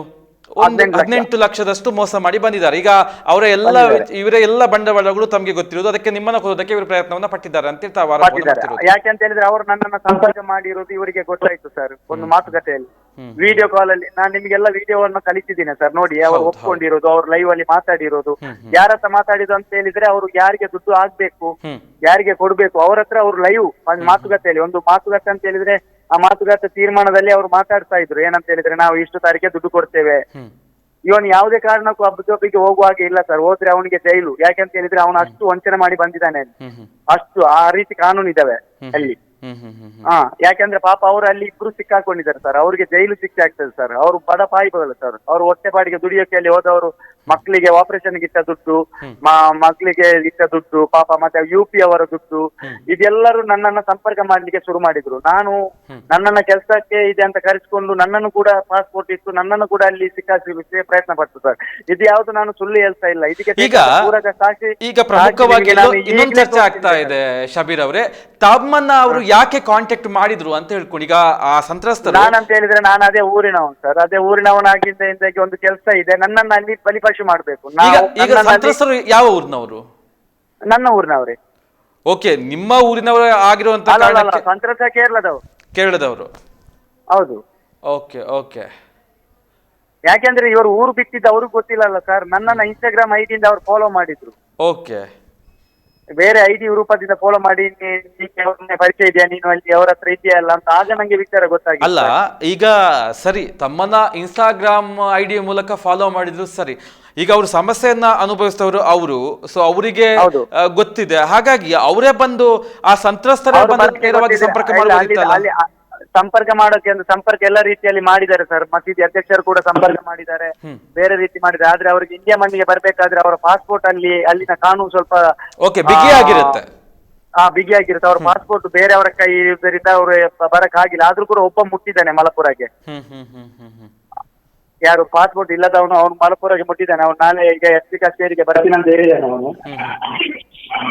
ಒಂದು ಹದಿನೆಂಟು ಲಕ್ಷ. ಹದಿನೆಂಟು ಲಕ್ಷದಷ್ಟು ಮೋಸ ಮಾಡಿ ಬಂದಿದ್ದಾರೆ. ಈಗ ಅವರ ಎಲ್ಲ ಇವರ ಎಲ್ಲ ಬಂಡವಾಳಗಳು ತಮಗೆ ಗೊತ್ತಿರೋದು ಅದಕ್ಕೆ ನಿಮ್ಮನ್ನ ಕೊಡೋದಕ್ಕೆ ಇವರು ಪ್ರಯತ್ನವನ್ನ ಪಟ್ಟಿದ್ದಾರೆ ಅಂತ ಹೇಳ್ತಾ ಆರೋಪವನ್ನ ಪಟ್ಟಿದ್ದಾರೆ. ಯಾಕೆ ಅಂತ ಹೇಳಿದ್ರೆ ಅವರು ನನ್ನನ್ನ ಸಂಪರ್ಕ ಮಾಡಿರೋದು ಇವರಿಗೆ ಗೊತ್ತಾಯ್ತು ಸರ್ ಒಂದು ಮಾತುಕತೆಯಲ್ಲಿ. ವಿಡಿಯೋ ಕಾಲ್ ಅಲ್ಲಿ ನಾನು ನಿಮ್ಗೆಲ್ಲ ವಿಡಿಯೋವನ್ನು ಕಲಿಸಿದ್ದೀನಿ ಸರ್ ನೋಡಿ ಅವರು ಒಪ್ಕೊಂಡಿರೋದು ಅವ್ರು ಲೈವ್ ಅಲ್ಲಿ ಮಾತಾಡಿರೋದು. ಯಾರ ಹತ್ರ ಮಾತಾಡಿದ್ರು ಅಂತ ಹೇಳಿದ್ರೆ ಅವರು ಯಾರಿಗೆ ದುಡ್ಡು ಆಗ್ಬೇಕು ಯಾರಿಗೆ ಕೊಡ್ಬೇಕು ಅವ್ರ ಹತ್ರ ಅವ್ರು ಲೈವ್ ಒಂದು ಮಾತುಕತೆಯಲ್ಲಿ. ಒಂದು ಮಾತುಕತೆ ಅಂತ ಹೇಳಿದ್ರೆ ಆ ಮಾತುಕತೆ ತೀರ್ಮಾನದಲ್ಲಿ ಅವ್ರು ಮಾತಾಡ್ತಾ ಇದ್ರು. ಏನಂತ ಹೇಳಿದ್ರೆ ನಾವು ಇಷ್ಟು ತಾರೀಕಿಗೆ ದುಡ್ಡು ಕೊಡ್ತೇವೆ. ಇವನ್ ಯಾವುದೇ ಕಾರಣಕ್ಕೂ ಹಬ್ಬದೊಬ್ಬಿಗೆ ಹೋಗುವ ಹಾಗೆ ಇಲ್ಲ ಸರ್. ಹೋದ್ರೆ ಅವನಿಗೆ ಜೈಲು. ಯಾಕೆಂತ ಹೇಳಿದ್ರೆ ಅವನು ಅಷ್ಟು ವಂಚನೆ ಮಾಡಿ ಬಂದಿದ್ದಾನೆ ಅಲ್ಲಿ. ಅಷ್ಟು ಆ ರೀತಿ ಕಾನೂನು ಇದಾವೆ. ಅಲ್ಲಿ. ಹಾ ಯಾಕಂದ್ರೆ ಪಾಪ ಅವರು ಅಲ್ಲಿ ಇಬ್ರು ಸಿಕ್ಕಾಕೊಂಡಿದ್ದಾರೆ ಸರ್ ಅವ್ರಿಗೆ ಜೈಲು ಶಿಕ್ಷೆ ಆಗ್ತದೆ ಸರ್ ಅವರು ಬಡ ಪಾಯಿಗಳು ಸರ್ ಅವ್ರು ಹೊಟ್ಟೆಪಾಡಿಗೆ ದುಡಿಯೋಕೆ ಅಲ್ಲಿ ಹೋದವರು ಮಕ್ಕಳಿಗೆ ಆಪರೇಷನ್ ಇಟ್ಟ ದುಡ್ಡು ಮಕ್ಕಳಿಗೆ ಇಟ್ಟ ದುಡ್ಡು ಪಾಪ ಮತ್ತೆ ಯು ಪಿ ಅವರ ದುಡ್ಡು ಇದೆಲ್ಲರೂ ನನ್ನನ್ನ ಸಂಪರ್ಕ ಮಾಡ್ಲಿಕ್ಕೆ ಶುರು ಮಾಡಿದ್ರು. ನಾನು ನನ್ನನ್ನ ಕೆಲಸಕ್ಕೆ ಇದೆ ಅಂತ ಕರೆಸಿಕೊಂಡು ನನ್ನನ್ನು ಕೂಡ ಪಾಸ್ಪೋರ್ಟ್ ಇತ್ತು ನನ್ನನ್ನು ಕೂಡ ಅಲ್ಲಿ ಸಿಕ್ಕಾಸಿಲಿಕ್ಕೆ ಪ್ರಯತ್ನ ಪಡ್ತು ಸರ್ ಇದು ಯಾವುದು ನಾನು ಸುಳ್ಳು ಹೇಳ್ತಾ ಇಲ್ಲ. ಇದಕ್ಕೆ ಪೂರಕ ಸಾಕ್ಷಿ ಈಗ ಪ್ರಮುಖವಾಗಿ ಇನ್ನೊಂದು ಚರ್ಚೆ ಆಗ್ತಾ ಇದೆ ಶಬೀರ್ ಅವರೇ. ತಮ್ಮನ್ನ ಅವರು ಯಾಕೆ ಕಾಂಟ್ಯಾಕ್ಟ್ ಮಾಡಿದ್ರು ಅಂತ ಹೇಳ್ಕೊಂಡು ಈಗ ಆ ಸಂತ್ರಸ್ತ ನಾನು ಅಂತ ಹೇಳಿದ್ರೆ ನಾನು ಅದೇ ಊರಿನವನು ಸರ್ ಅದೇ ಊರಿನವನಾಗಿಂದ ಇಂದಾಗಿ ಒಂದು ಕೆಲಸ ಇದೆ. ನನ್ನನ್ನು ಅಲ್ಲಿ ಬಲಿಪಶು ಮಾಡ್ಬೇಕು. ಈಗ ನಾವು ಈಗ ನನ್ನನ್ನು ಅಲ್ಲಿ- ಸಂತ್ರಸ್ತರು ಯಾವ ಊರಿನವರು? ನನ್ನ ಊರಿನವರೇ. ಓಕೆ ನಿಮ್ಮ ಊರಿನವರು ಆಗಿರುವಂತ ಅಲ್ಲ ಅಲ್ಲ, ಅಲ್ಲ. ಕಾರಣಕ್ಕೆ ಸಂತ್ರಸ್ತ ಕೇರಳದವರು. ಕೇರಳದವರು. ಹೌದು. Okay okay. ಯಾಕೆಂದ್ರೆ ಇವರು ಊರು ಬಿಟ್ಟಿದ್ದು ಅವ್ರಿಗೆ ಗೊತ್ತಿಲ್ಲಲ್ಲ ಸರ್ ನನ್ನನ್ನ ಇನ್ಸ್ಟಾಗ್ರಾಮ್ ಐಡಿಯಿಂದ ಅವ್ರು ಫಾಲೋ ಮಾಡಿದ್ರು. ಓಕೆ. ಬೇರೆ ಐಡಿ ರೂಪದಿಂದ ಫಾಲೋ ಮಾಡಿ ನೀ- ನೀನು ಅವ್ರನ್ನೇ ಪರಿಚಯ ಇದೆಯಾ? ನೀನು ಅಲ್ಲಿ ಅವ್ರ ಹತ್ರ ಇದೆಯಾ ಅಲ್ಲ ಅಂತ ಆಗ ನಂಗೆ ವಿಚಾರ ಗೊತ್ತಾಗಿ ಅಲ್ಲ ಈಗ ಸರಿ ತಮ್ಮನ್ನ ಇನ್ಸ್ಟಾಗ್ರಾಮ್ ಐ ಡಿ ಮೂಲಕ ಫಾಲೋ ಮಾಡಿದ್ರು ಸರಿ. ಈಗ ಅವ್ರ ಸಮಸ್ಯೆಯನ್ನ ಅನುಭವಿಸಿದವರು ಅವರು ಸೊ ಅವರಿಗೆ. ಗೊತ್ತಿದೆ. ಹಾಗಾಗಿ ಅವರೇ ಬಂದು ಆ ಸಂತ್ರಸ್ತರ ಬಂದು ನೇರವಾಗಿ ಸಂಪರ್ಕ ಮಾಡಿ ಮಾಡಬಹುದಿತ್ತಲ್ಲ ಸಂಪರ್ಕ ಮಾಡೋಕೆ ಅಂದ್ರೆ ಸಂಪರ್ಕ ಎಲ್ಲ ರೀತಿಯಲ್ಲಿ ಮಾಡಿದ್ದಾರೆ ಸರ್ ಮಸೀದಿ ಅಧ್ಯಕ್ಷರು ಕೂಡ ಸಂಪರ್ಕ ಮಾಡಿದ್ದಾರೆ. ಬೇರೆ ರೀತಿ ಮಾಡಿದ್ದಾರೆ. ಆದ್ರೆ ಅವರಿಗೆ ಇಂಡಿಯಾ ಮಣ್ಣಿಗೆ ಬರ್ಬೇಕಾದ್ರೆ ಅವರ ಪಾಸ್ಪೋರ್ಟ್ ಅಲ್ಲಿ ಅಲ್ಲಿನ ಕಾನೂನು ಸ್ವಲ್ಪ ಓಕೆ ಬಿಗಿಯಾಗಿರುತ್ತೆ ಆ ಬಿಗಿಯಾಗಿರುತ್ತೆ ಅವ್ರ ಪಾಸ್ಪೋರ್ಟ್ ಬೇರೆಯವರ ಕೈ ಇದರಿಂದ ಅವರು ಬರಕ್ ಆಗಿಲ್ಲ. ಆದ್ರೂ ಕೂಡ ಒಬ್ಬ ಮುಟ್ಟಿದ್ದಾನೆ ಮಲಪುರಕ್ಕೆ. ಯಾರು ಪಾಸ್ಪೋರ್ಟ್ ಇಲ್ಲದವನು ಅವನು ಮಲಪುರಕ್ಕೆ ಮುಟ್ಟಿದ್ದಾನೆ. ಅವ್ನು ನಾಳೆ ಈಗ ಎಸ್ ಪಿ ಕಚೇರಿಗೆ ಬರ್ತೀನಿ ಅಂತ ಹೇಳಿದ್ದಾನೆ ಅವನು.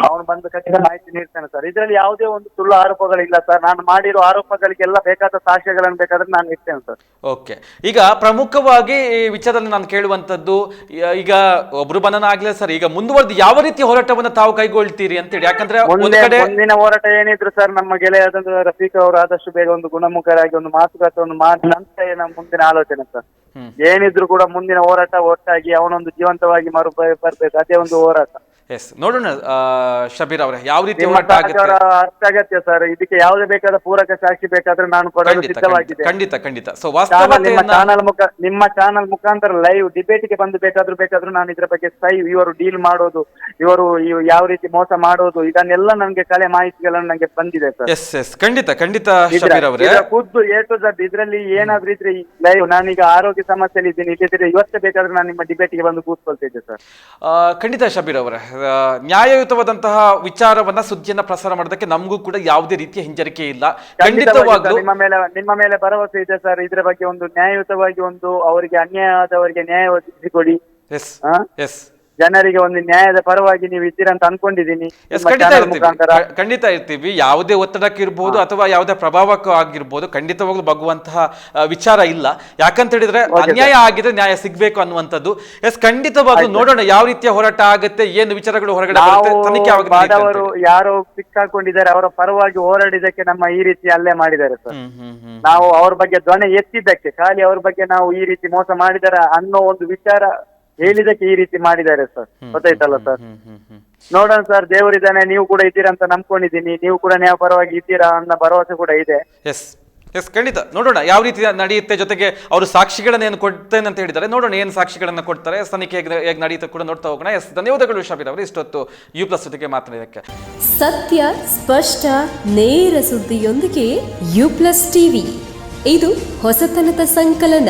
ಅವನು ಬಂದು ಖಚಿತ ಮಾಹಿತಿ ನೀಡ್ತಾನೆ ಸರ್. ಇದರಲ್ಲಿ ಯಾವುದೇ ಒಂದು ಸುಳ್ಳು ಆರೋಪಗಳಿಲ್ಲ ಸರ್. ನಾನು ಮಾಡಿರೋ ಆರೋಪಗಳಿಗೆಲ್ಲ ಬೇಕಾದ ಸಾಕ್ಷ್ಯಗಳನ್ನು ಬೇಕಾದ್ರೆ ನಾನು ಇರ್ತೇನೆ ಸರ್. ಓಕೆ. ಈಗ ಪ್ರಮುಖವಾಗಿ ಈ ವಿಚಾರದಲ್ಲಿ ನಾನು ಕೇಳುವಂತದ್ದು ಈ- ಈಗ ಒಬ್ರು ಬಂಧನ ಆಗ್ಲಿಲ್ಲ ಸರ್. ಈಗ ಮುಂದುವರೆದು ಯಾವ ರೀತಿ ಹೋರಾಟವನ್ನು ತಾವು ಕೈಗೊಳ್ತೀರಿ ಅಂತೇಳಿ. ಯಾಕಂದ್ರೆ ಒಂದು ಮುಂದೆ ಕಡೆ ಮುಂದಿನ ಹೋರಾಟ ಏನಿದ್ರು ಸರ್ ನಮ್ಮ ಗೆಳೆಯದ ರಫೀಕ್ ಅವರು ಆದಷ್ಟು ಬೇಗ ಒಂದು ಗುಣಮುಖರಾಗಿ ಒಂದು ಮಾತುಕತೆಯನ್ನು ಮಾಡಿ ಅಂತ ನಮ್ಮ ಮುಂದಿನ ಆಲೋಚನೆ ಸರ್. ಹ್ಮ್. ಏನಿದ್ರು ಕೂಡ ಮುಂದಿನ ಹೋರಾಟ ಒಟ್ಟಾಗಿ ಅವನೊಂದು ಜೀವಂತವಾಗಿ ಮರು ಬರ್ಬೇಕು. ಅದೇ ಒಂದು ಹೋರಾಟ. ಎಸ್ ನೋಡೋಣ ಶಬೀರ್ ಅವರೇ ಯಾವ ರೀತಿ ನಿಮ್ಮ ಸಹಕಾರ ಅರ್ಥ ಸರ್. ಇದಕ್ಕೆ ಯಾವುದೇ ಬೇಕಾದ ಪೂರಕ ಸಾಕ್ಷಿ ಬೇಕಾದ್ರೆ ನಾನು ಕೊಡಲು ಖಂಡಿತ ಸಿದ್ಧವಾಗಿದೆ. ಖಂಡಿತ ಖಂಡಿತ. ಸೊ ಚಾನಲ್ ನಿಮ್ಮ ವಾಸ್ತವತೆಯನ್ನ ಚಾನಲ್ ಮುಖ ನಿಮ್ಮ ಚಾನಲ್ ಮುಖಾಂತರ ಲೈವ್ ಡಿಬೇಟ್ಗೆ ಬಂದು ಬೇಕಾದ್ರೂ ಬೇಕಾದ್ರೂ ನಾನು ಇದ್ರ ಬಗ್ಗೆ ಸೈ ಇವರು ಡೀಲ್ ಮಾಡೋದು ಇವರು ಇವ್ ಯಾವ ರೀತಿ ಮೋಸ ಮಾಡೋದು ಇದನ್ನೆಲ್ಲ ನನಗೆ ಕಲೆ ಮಾಹಿತಿಗಳನ್ನು ನನಗೆ ಬಂದಿದೆ ಸರ್. ಎಸ್ ಎಸ್ ಖಂಡಿತ ಖಂಡಿತ ಶಬೀರ್ ಅವರೇ. ಇದರ ಖುದ್ದು ಎ ಟು ಝಡ್ ಇದ್ರಲ್ಲಿ ಏನಾದ್ರೂ ಇದ್ರೆ ಲೈವ್ ನಾನೀಗ ಆರೋಗ್ಯ ಸಮಸ್ಯೆಯಲ್ಲಿ ಇದ್ದೀನಿ ಇಲ್ಲದಿದ್ರೆ ಇವತ್ತೇ ಬೇಕಾದ್ರೆ ನಾನು ನಿಮ್ಮ ಡಿಬೇಟ್ಗೆ ಬಂದು ಕೂತ್ಕೊಳ್ತಿದ್ದೆ ಸರ್. ಆ, ಖಂಡಿತ ಶಬೀರ್ ಅವರೇ. ನ್ಯಾಯಯುತವಾದಂತಹ ವಿಚಾರವನ್ನ ಸುದ್ದಿಯನ್ನ ಪ್ರಸಾರ ಮಾಡೋದಕ್ಕೆ ನಮಗೂ ಕೂಡ ಯಾವುದೇ ರೀತಿಯ ಹಿಂಜರಿಕೆ ಇಲ್ಲ. ಖಂಡಿತವಾಗಿ ಖಂಡಿತವಾಗ್ಲೂ ನಿಮ್ಮ ಮೇಲೆ ನಿಮ್ಮ ಮೇಲೆ ಭರವಸೆ ಇದೆ ಸರ್. ಇದ್ರ ಬಗ್ಗೆ ಒಂದು ನ್ಯಾಯಯುತವಾಗಿ ಒಂದು ಅವರಿಗೆ ಅನ್ಯಾಯ ಆದವರಿಗೆ ನ್ಯಾಯ ಒದಗಿಸಿಕೊಡಿ. ಎಸ್? ಎಸ್ ಜನರಿಗೆ ಒಂದು ನ್ಯಾಯದ ಪರವಾಗಿ ನೀವು ಇದ್ದೀರಂತ ಅಂತ ಅನ್ಕೊಂಡಿದ್ದೀನಿ. ಎಸ್ ನಿಮ್ಮ ಖಂಡಿತ ಚಾನಲ್ ಇರ್ತೀವಿ. ಮುಖಾಂತರ. ಕ- ಖಂಡಿತ ಇರ್ತೀವಿ. ಯಾವುದೇ ಒತ್ತಡಕ್ಕೆ ಇರ್ಬೋದು ಅಥವಾ ಯಾವುದೇ ಪ್ರಭಾವಕ್ಕೂ ಆಗಿರ್ಬೋದು ಖಂಡಿತವಾಗ್ಲೂ ಬಗ್ಗುವಂತಹ ಆ, ವಿಚಾರ ಇಲ್ಲ. ಯಾಕಂತ ಹೇಳಿದ್ರೆ ಅನ್ಯಾಯ ಆಗಿದೆ ನ್ಯಾಯ ಸಿಗ್ಬೇಕು ಅನ್ನುವಂಥದ್ದು. ಎಸ್ ಖಂಡಿತವಾಗ್ಲೂ ನೋಡೋಣ ಯಾವ ರೀತಿಯ ಹೋರಾಟ ಆಗುತ್ತೆ ಏನು ವಿಚಾರಗಳು ಹೊರಗಡೆ ಬರುತ್ತೆ ನಾವು ತನಿಖೆ ಅಂತ ಬಾದವರು ಯಾರೋ ಸಿಕ್ಕಾಕೊಂಡಿದ್ದಾರೆ ಅವರ ಪರವಾಗಿ ಹೋರಾಡಿದಕ್ಕೆ ನಮ್ಮ ಈ ರೀತಿ ಅಲ್ಲೇ ಮಾಡಿದ್ದಾರೆ ಸರ್. ಹ್ಮ್ ಹ್ಮ್ ಹ್ಮ್. ನಾವು ಅವ್ರ ಬಗ್ಗೆ ಧ್ವನಿ ಎತ್ತಿದ್ದಕ್ಕೆ ಖಾಲಿ ಅವ್ರ ಬಗ್ಗೆ ನಾವು ಈ ರೀತಿ ಮೋಸ ಮಾಡಿದಾರ ಅನ್ನೋ ಒಂದು ವಿಚಾರ ಹೇಳಿದಕ್ಕೆ ಈ ರೀತಿ ಮಾಡಿದ್ದಾರೆ ಸರ್. ಗೊತ್ತಾಯ್ತಲ್ಲ ಸರ್? ನೋಡೋಣ ಸರ್ ದೇವರಿದ್ದಾನೆ ನೀವು ಕೂಡ ಇದ್ದೀರಾ ಅಂತ ನಂಬ್ಕೊಂಡಿದ್ದೀನಿ. ನೀವು ಕೂಡ ನ್ಯಾಯ ಪರವಾಗಿ ಇದ್ದೀರಾ ಅನ್ನೋ ಭರವಸೆ ಕೂಡ ಇದೆ. ಎಸ್ ಎಸ್ ಖಂಡಿತ. ನೋಡೋಣ ಯಾವ ರೀತಿ ನಡೆಯುತ್ತೆ ಜೊತೆಗೆ ಅವರು ಸಾಕ್ಷಿಗಳನ್ನ ಏನು ಕೊಡ್ತೇನೆ ಅಂತ ಹೇಳಿದ್ದಾರೆ. ನೋಡೋಣ ಏನು ಸಾಕ್ಷಿಗಳನ್ನ ಕೊಡ್ತಾರೆ. ತನಿಖೆ ಹೇಗೆ ಹೇಗೆ ನಡೆಯುತ್ತೆ ಕೂಡ ನೋಡ್ತಾ ಹೋಗೋಣ. ಎಸ್ ಧನ್ಯವಾದಗಳು ಶಬೀರ್ ಅವರು ಇಷ್ಟೊತ್ತು ಯು ಪ್ಲಸ್ ಜೊತೆಗೆ ಮಾತನಾಡಿದಕ್ಕೆ ಸತ್ಯ ಸ್ಪಷ್ಟ ನೇರ ಸುದ್ದಿಯೊಂದಿಗೆ ಯು ಪ್ಲಸ್ ಟಿವಿ ಇದು ಹೊಸತನದ ಸಂಕಲನ.